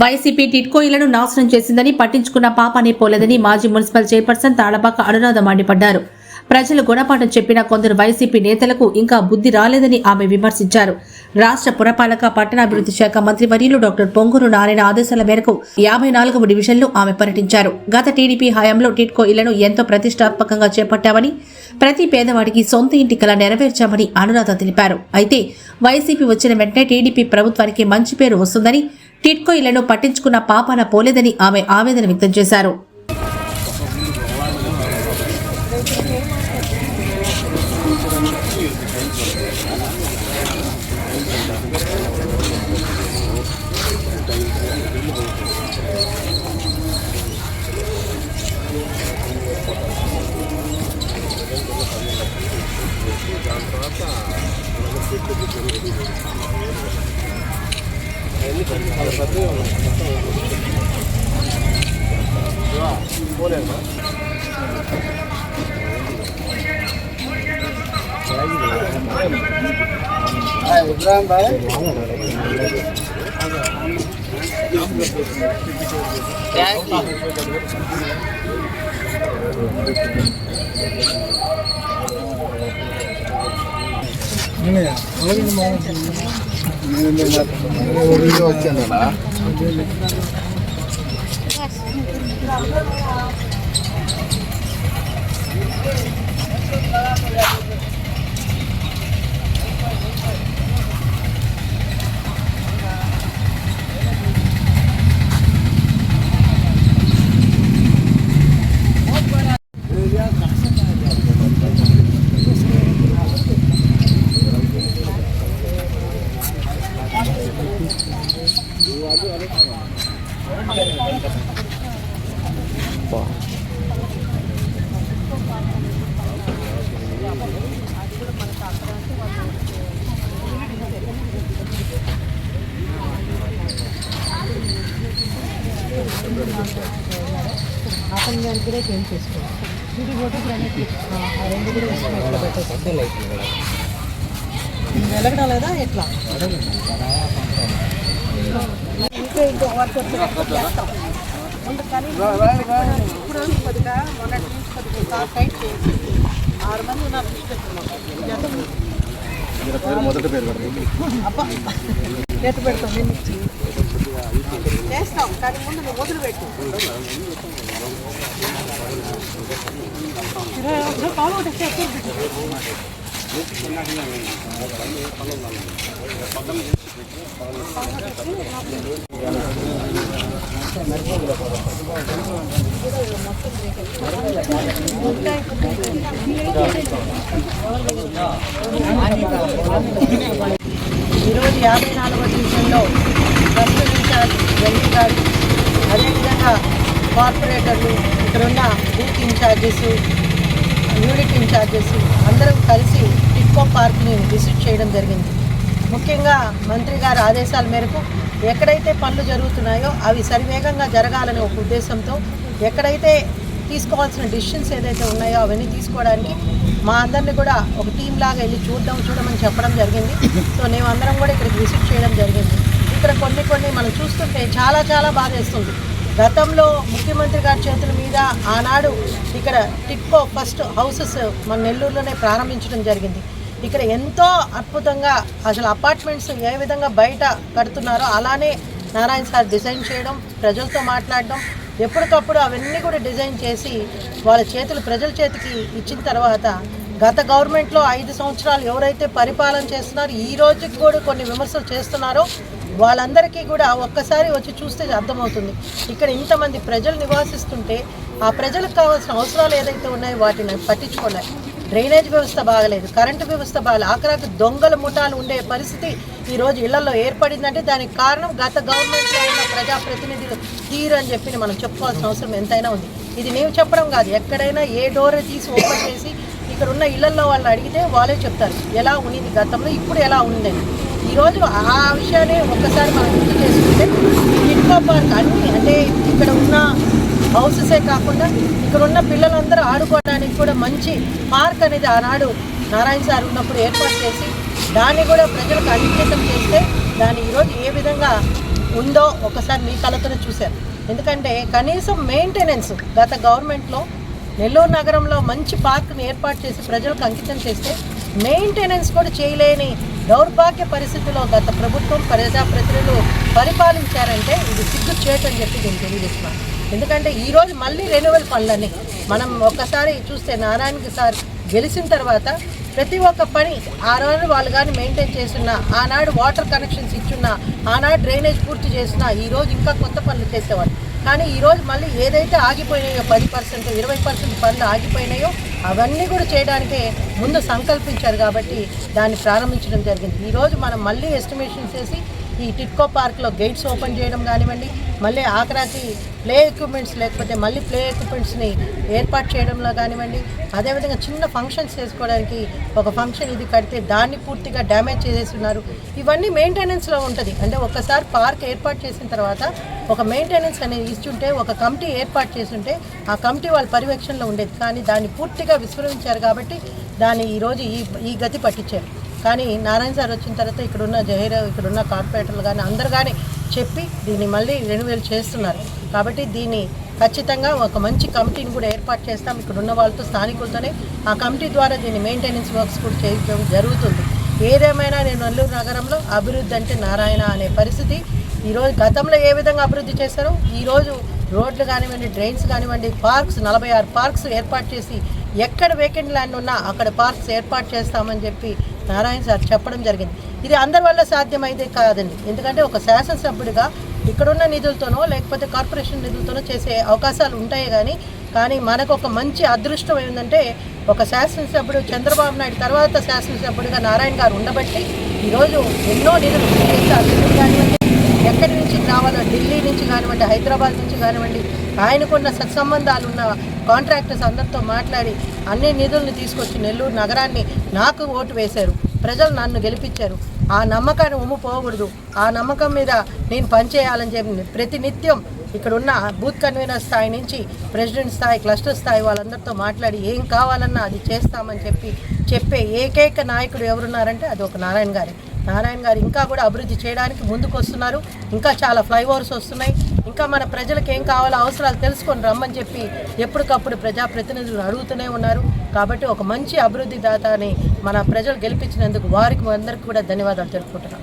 YCP TIDCO ఇళ్ళను నాశనం చేసిందని పట్టించుకున్న పాపనే పోలేదని మాజీ మున్సిపల్ చైర్పర్సన్ తాళపాక అనురాధ మండిపడ్డారు. ప్రజలు గుణపాఠం చెప్పిన కొందరు వైసీపీ నేతలకు ఇంకా బుద్ధి రాలేదని ఆమె విమర్శించారు. రాష్ట్ర పురపాలక పట్టణాభివృద్ధి శాఖ మంత్రి వర్యులు డాక్టర్ పొంగూరు నారాయణ ఆదేశాల మేరకు యాభై నాలుగవ డివిజన్లో ఆమె పర్యటించారు. గత టీడీపీ హయాంలో టిట్కో ఇళ్ళను ఎంతో ప్రతిష్టాత్మకంగా చేపట్టామని ప్రతి పేదవాడికి సొంత ఇంటి కల నెరవేర్చామని అనురాధ తెలిపారు. అయితే వైసీపీ వచ్చిన వెంటనే టీడీపీ ప్రభుత్వానికి మంచి పేరు వస్తుందని టిట్కో ఇళ్ళను పట్టించుకున్న పాపాన పోలేదని ఆమె ఆవేదన వ్యక్తం చేశారు. పోలేదు ఇబ్రాహిం బాయ్ థ్యాంక్ యూ అలాగే भाई వచ్చాను అతని దానికి కూడా చేంజ్ చేసుకోవాలి ఇది ఓటు గ్రానైట్ రెండు కూడా వేసుకుని ఎట్లా పెట్టేసి వెలగడం లేదా ఎట్లా ఇంకా ఇంకో వర్క్ వచ్చి చేస్తాం ముందు కనీసం ఇప్పుడు కొద్దిగా మొన్నటి నుంచి కొద్దిగా టైట్ చేసి ఆరు మంది ఉన్నారు జతం పెడతాం నేను చేస్తాం కానీ ముందు నువ్వు వదిలిపెట్టు ఇరవై పాలు ఒకటి ఈరోజు యాభై నాలుగవ డివిజన్లో కస్టమర్ ఇన్ఛార్జ్ జల్లి గారు అదేవిధంగా కార్పొరేటర్లు ఇక్కడున్న బూత్ ఇన్ఛార్జెస్ యూనిట్ ఇన్ఛార్జెస్ అందరం కలిసి టిక్కో పార్క్ని విజిట్ చేయడం జరిగింది. ముఖ్యంగా మంత్రి గారి ఆదేశాల మేరకు ఎక్కడైతే పనులు జరుగుతున్నాయో అవి సరివేగంగా జరగాలనే ఒక ఉద్దేశంతో ఎక్కడైతే తీసుకోవాల్సిన డిసిషన్స్ ఏదైతే ఉన్నాయో అవన్నీ తీసుకోవడానికి మా అందరిని కూడా ఒక టీం లాగా వెళ్ళి చూడడం చూడమని చెప్పడం జరిగింది. సో మేమందరం కూడా ఇక్కడికి విజిట్ చేయడం జరిగింది. ఇక్కడ కొన్ని కొన్ని మనం చూస్తుంటే చాలా చాలా బాధేస్తుంది. గతంలో ముఖ్యమంత్రి గారి చేతుల మీద ఆనాడు ఇక్కడ టిక్కో ఫస్ట్ హౌసెస్ మన నెల్లూరులోనే ప్రారంభించడం జరిగింది. ఇక్కడ ఎంతో అద్భుతంగా అసలు అపార్ట్మెంట్స్ ఏ విధంగా బయట కడుతున్నారో అలానే నారాయణ సార్ డిజైన్ చేయడం ప్రజలతో మాట్లాడడం ఎప్పటికప్పుడు అవన్నీ కూడా డిజైన్ చేసి వాళ్ళ చేతులు ప్రజల చేతికి ఇచ్చిన తర్వాత గత గవర్నమెంట్లో ఐదు సంవత్సరాలు ఎవరైతే పరిపాలన చేస్తున్నారో ఈ రోజుకి కూడా కొన్ని విమర్శలు చేస్తున్నారో వాళ్ళందరికీ కూడా ఒక్కసారి వచ్చి చూస్తే అర్థమవుతుంది. ఇక్కడ ఇంతమంది ప్రజలు నివాసిస్తుంటే ఆ ప్రజలకు కావాల్సిన అవసరాలు ఏదైతే ఉన్నాయో వాటిని పట్టించుకోలేదు డ్రైనేజ్ వ్యవస్థ బాగలేదు కరెంటు వ్యవస్థ బాగలేదు ఆఖరాకు దొంగల ముఠాలు ఉండే పరిస్థితి ఈరోజు ఇళ్ళలో ఏర్పడిందంటే దానికి కారణం గత గవర్నమెంట్లో ఉన్న ప్రజాప్రతినిధులు తీరు అని చెప్పి మనం చెప్పుకోవాల్సిన అవసరం ఎంతైనా ఉంది. ఇది నేను చెప్పడం కాదు ఎక్కడైనా ఏ డోర్ తీసి ఓపెన్ చేసి ఇక్కడ ఉన్న ఇళ్ళలో వాళ్ళు అడిగితే వాళ్ళే చెప్తారు ఎలా ఉన్నింది గతంలో ఇప్పుడు ఎలా ఉందని ఈరోజు ఆ విషయాన్ని ఒక్కసారి మనం గుర్తు చేసుకుంటే టిట్కో పార్క్ అన్ని అంటే ఇక్కడ ఉన్న హౌసెసే కాకుండా ఇక్కడ ఉన్న పిల్లలందరూ ఆడుకోవడానికి కూడా మంచి పార్క్ అనేది ఆనాడు నారాయణ సార్ ఉన్నప్పుడు ఏర్పాటు చేసి దాన్ని కూడా ప్రజలకు అంకితం చేస్తే దాన్ని ఈరోజు ఏ విధంగా ఉందో ఒకసారి మీ కళ్ళతోనే చూశారు. ఎందుకంటే కనీసం మెయింటెనెన్స్ గత గవర్నమెంట్లో నెల్లూరు నగరంలో మంచి పార్కును ఏర్పాటు చేసి ప్రజలకు అంకితం చేస్తే మెయింటెనెన్స్ కూడా చేయలేని దౌర్భాగ్య పరిస్థితిలో గత ప్రభుత్వం ప్రజాప్రతినిధులు పరిపాలించారంటే ఇది సిగ్గు చేయటని చెప్పి నేను తెలియజేస్తున్నాను. ఎందుకంటే ఈరోజు మళ్ళీ రెన్యువల్ పనులన్నీ. మనం ఒక్కసారి చూస్తే నారాయణకి సార్ గెలిచిన తర్వాత ప్రతి ఒక్క పని ఆ రోజు వాళ్ళు కానీ మెయింటైన్ చేస్తున్నా ఆనాడు వాటర్ కనెక్షన్స్ ఇచ్చున్నా ఆనాడు డ్రైనేజ్ పూర్తి చేసినా ఈరోజు ఇంకా కొత్త పనులు చేసేవాళ్ళు. కానీ ఈరోజు మళ్ళీ ఏదైతే ఆగిపోయినాయో పది పర్సెంట్ ఇరవై పర్సెంట్ పనులు ఆగిపోయినాయో అవన్నీ కూడా చేయడానికే ముందు సంకల్పించారు కాబట్టి దాన్ని ప్రారంభించడం జరిగింది. ఈరోజు మనం మళ్ళీ ఎస్టిమేషన్ చేసి ఈ టిట్కో పార్క్లో గేట్స్ ఓపెన్ చేయడం కానివ్వండి మళ్ళీ ఆఖరాకి ప్లే ఎక్విప్మెంట్స్ లేకపోతే మళ్ళీ ప్లే ఎక్విప్మెంట్స్ని ఏర్పాటు చేయడంలో కానివ్వండి అదేవిధంగా చిన్న ఫంక్షన్స్ చేసుకోవడానికి ఒక ఫంక్షన్ ఇది కడితే దాన్ని పూర్తిగా డ్యామేజ్ చేసేస్తున్నారు. ఇవన్నీ మెయింటెనెన్స్లో ఉంటుంది. అంటే ఒకసారి పార్క్ ఏర్పాటు చేసిన తర్వాత ఒక మెయింటెనెన్స్ అనేది ఇస్తుంటే ఒక కమిటీ ఏర్పాటు చేస్తుంటే ఆ కమిటీ వాళ్ళ పర్యవేక్షణలో ఉండేది. కానీ దాన్ని పూర్తిగా విస్మరించారు కాబట్టి దాన్ని ఈరోజు ఈ ఈ గతి పట్టించారు. కానీ నారాయణ సార్ వచ్చిన తర్వాత ఇక్కడున్న జహీర్ ఇక్కడున్న కార్పొరేటర్లు కానీ అందరు కానీ చెప్పి దీన్ని మళ్ళీ రెన్యువల్ చేస్తున్నారు. కాబట్టి దీన్ని ఖచ్చితంగా ఒక మంచి కమిటీని కూడా ఏర్పాటు చేస్తాం. ఇక్కడ ఉన్న వాళ్ళతో స్థానికులతోనే ఆ కమిటీ ద్వారా దీన్ని మెయింటెనెన్స్ వర్క్స్ కూడా చేయడం జరుగుతుంది. ఏదేమైనా నేను నెల్లూరు నగరంలో అభివృద్ధి అంటే నారాయణ అనే పరిస్థితి. ఈరోజు గతంలో ఏ విధంగా అభివృద్ధి చేశారో ఈరోజు రోడ్లు కానివ్వండి డ్రైన్స్ కానివ్వండి పార్క్స్ నలభై ఆరు పార్క్స్ ఏర్పాటు చేసి ఎక్కడ వేకెంట్ ల్యాండ్ ఉన్నా అక్కడ పార్క్స్ ఏర్పాటు చేస్తామని చెప్పి నారాయణ సార్ చెప్పడం జరిగింది. ఇది అందరి వల్ల సాధ్యమైతే కాదండి. ఎందుకంటే ఒక శాసనసభ్యుడిగా ఇక్కడున్న నిధులతోనో లేకపోతే కార్పొరేషన్ నిధులతోనో చేసే అవకాశాలు ఉంటాయి కానీ కానీ మనకు ఒక మంచి అదృష్టం ఏంటంటే ఒక శాసనసభ్యుడు చంద్రబాబు నాయుడు తర్వాత శాసనసభ్యుడిగా నారాయణ గారు ఉండబట్టి ఈరోజు ఎన్నో నిధులు కానివ్వండి ఎక్కడి నుంచి రావాలో ఢిల్లీ నుంచి కానివ్వండి హైదరాబాద్ నుంచి కానివ్వండి ఆయనకున్న సత్సంబంధాలు ఉన్న కాంట్రాక్టర్స్ అందరితో మాట్లాడి అన్ని నిధులను తీసుకొచ్చి నెల్లూరు నగరాన్ని నాకు ఓటు వేశారు. ప్రజలు నన్ను గెలిపించారు. ఆ నమ్మకాన్ని ఉమ్ము పోకూడదు. ఆ నమ్మకం మీద నేను పనిచేయాలని చెప్పి ప్రతి నిత్యం ఇక్కడ ఉన్న బూత్ కన్వీనర్ స్థాయి నుంచి ప్రెసిడెంట్ స్థాయి క్లస్టర్ స్థాయి వాళ్ళందరితో మాట్లాడి ఏం కావాలన్నా అది చేస్తామని చెప్పి చెప్పే ఏకైక నాయకుడు ఎవరున్నారంటే అది ఒక నారాయణ గారి. నారాయణ గారు ఇంకా కూడా అభివృద్ధి చేయడానికి ముందుకు వస్తున్నారు ఇంకా చాలా ఫ్లైఓవర్స్ వస్తున్నాయి. ఇంకా మన ప్రజలకు ఏం కావాలో అవసరాలు తెలుసుకొని రమ్మని చెప్పి ఎప్పటికప్పుడు ప్రజాప్రతినిధులు అడుగుతూనే ఉన్నారు. కాబట్టి ఒక మంచి అభివృద్ధి దాత అని మన ప్రజలు గెలిపించినందుకు వారికి అందరికీ కూడా ధన్యవాదాలు తెలుపుకుంటున్నాం.